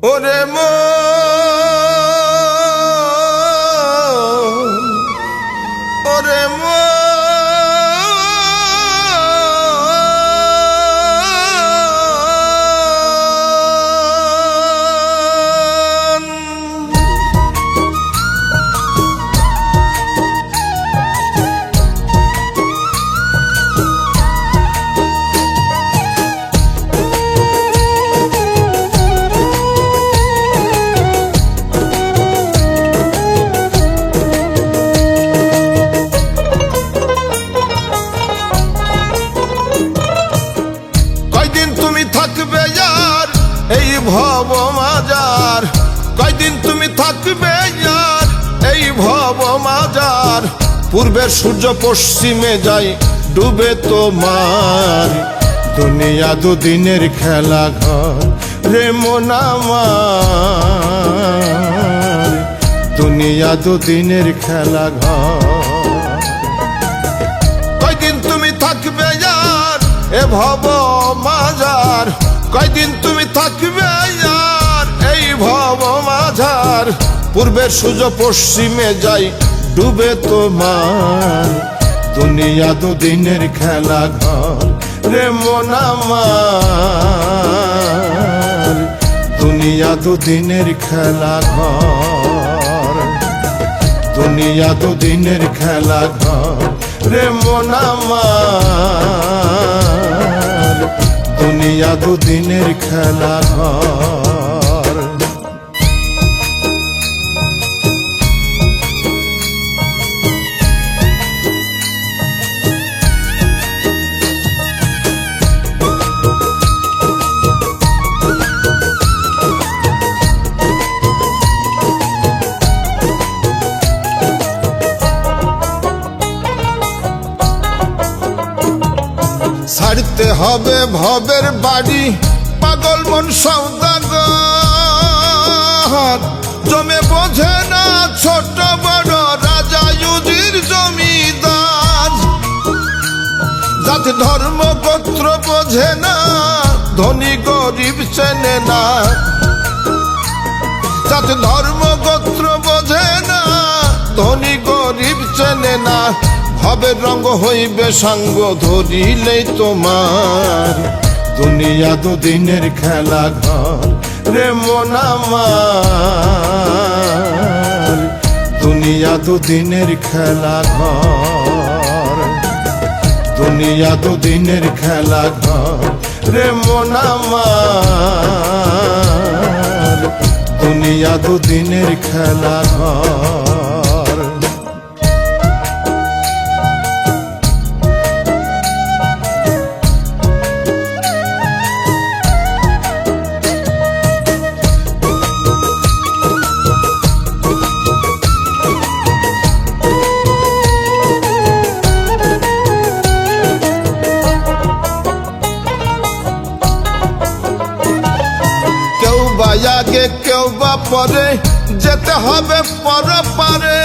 ওরে মো পূর্বের সূর্য পশ্চিমে যায় ডুবে তোমার। দুনিয়া দুদিনের খেলা ঘর রে মোনামার দুনিয়া দুদিনের খেলা ঘর। কয়দিন তুমি থাকবে আর এ ভব মাজার কয়দিন তুমি থাকবে আর এই ভব মাঝার? পূর্বের সূর্য পশ্চিমে যাই ডুবে তোমার। দুনিয়া দুদিনের খেলা ঘর রে মোনামার দুনিয়া দুদিনের খেলা ঘর। দুনিয়া দুদিনের খেলা ঘর রে মোনামার দুনিয়া দুদিনের খেলা ঘর। ছাড়তে হবে ভবের বাড়ি। পাগল মন সৌদাগর জমে বোঝে না ছোট বড় রাজা ইউজির জমিদার। জাতি ধর্ম গোত্র বোঝে না, ধনী গরিব চেনে না। ভবের রঙ্গ হইবে সাঙ্গ ধরিলেই তোমার। দুনিয়া দুদিনের খেলা ঘর রে মোনামার দুনিয়া দুদিনের খেলা ঘর। দুনিয়া দুদিনের খেলা ঘর রে মোনামার দুনিয়া দুদিনের খেলা ঘর। কেউ বা পরে, যেতে হবে পর পারে।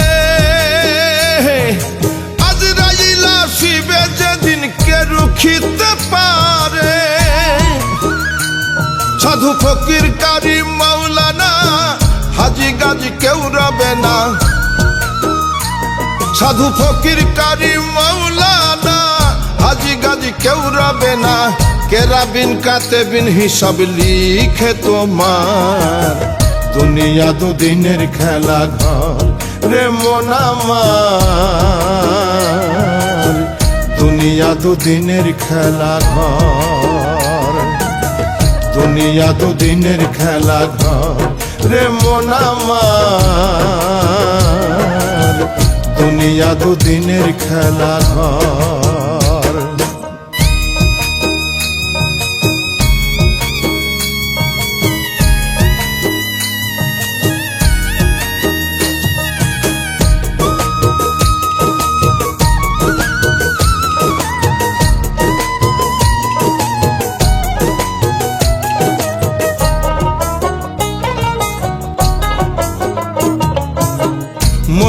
আজ রাইলা শিবে যেদিন কে রুখিতে পারে। সাধু ফকির কারি মাওলানা, হাজি গাজি কেউ রবে না। সাধু ফকির কারি মাওলানা, হাজি গাজি কেউ রবে না। কেরা বিন কাতে বিন হিসাব লিখে তোমার। দুনিয়া দুদিনের খেলা ঘর রে মোনামার দুনিয়া দুদিনের খেলা ঘর। দুনিয়া দুদিনের খেলা ঘর রে মোনামার দুনিয়া দুদিনের খেলা ঘর।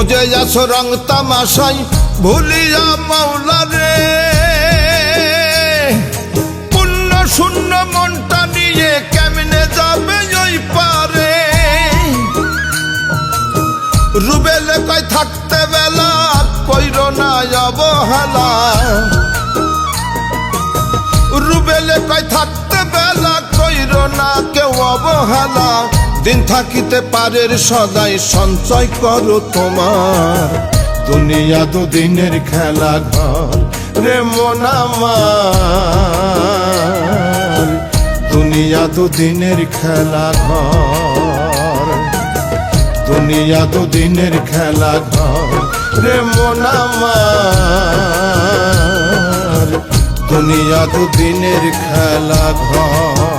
বুঝে যাস রং তামাশাই, ভুলিয়া মাওলা রে। পুণ্য শূন্য মনটা নিয়ে কেমনে যাবে ওই পারে? রুবেলে কয়, থাকতে বেলা কইর না অবহেলা। রুবেলে কয়, থাকতে বেলা, কইর না কেউ অবহেলা। দিন থাকিতে পারের সদাই সঞ্চয় করো তোমার। দুনিয়া দুদিনের খেলা ঘর রে মোনামার দুনিয়া দুদিনের খেলা ঘর। দুনিয়া দুদিনের খেলা ঘর রে মোনামার দুনিয়া দুদিনের খেলা ঘর।